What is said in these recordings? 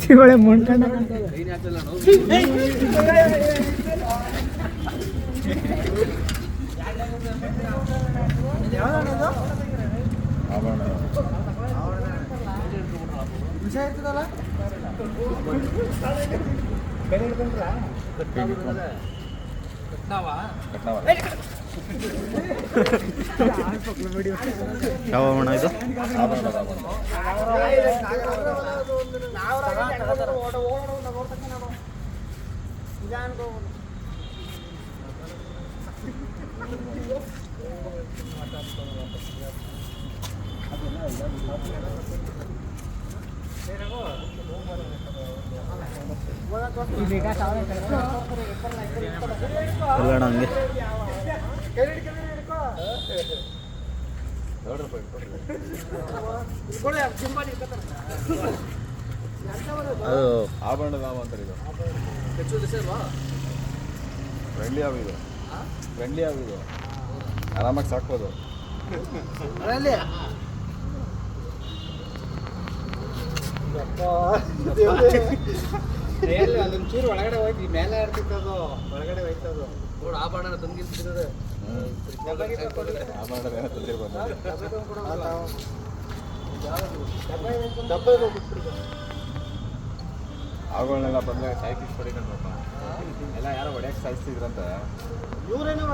ಶಿವಳೆ ಮೊಣ್ಕಂಡ ಕಟ್ನಾವಾ? ಇರ್ತದಲ್ಲ ಯಾವ ಅಣ್ಣ ಇದು? ಹಂಗೆ. ಅದು ಆಭರಣ ಧಾಮ ಅಂತಾರೆ ಇದು ಫ್ರೆಂಡ್ಲಿ ಹಾವು ಇದು. ಫ್ರೆಂಡ್ಲಿ ಹಾವು ಇದು. ಆರಾಮಾಗಿ ಸಾಕ್ಬೋದು. ಅದೊಂಚೂರು ಒಳಗಡೆ ಹೋಗಿ ಮೇಲೆ ಇರ್ತಿತ್ತು ಒಳಗಡೆ ಹೋಯ್ತದು. ನೋಡು ಆಭರಣ ತಂದಿರ್ತಿರೋದು ಆಭರಣ ಏನೋ ತಂದಿರ್ಬೋದು ಹಾವುಗಳನ್ನೆಲ್ಲ ಬಂದಾಗ ಸಾಯ್ಕಿ ಹೊಡಿಕೊಂಡ್ರಪ್ಪ ಎಲ್ಲ ಯಾರೋ ಹೊಡೆಯಕ್ಕೆ ಸಾಯಿಸ್ತಿದ್ರಂತ. ಇವ್ರೇನೋ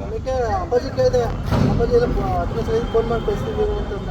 ಅದಕ್ಕೆ ಅಪ್ಪಾಜಿ ಕೇಳಿದೆ. ಅಪ್ಪಾಜಿ ಎಲ್ಲ ಹತ್ತನೇ ಸಲ ಫೋನ್ ಮಾಡಿ ಕಳಿಸ್ತೀವಿ ಅಂತಂದ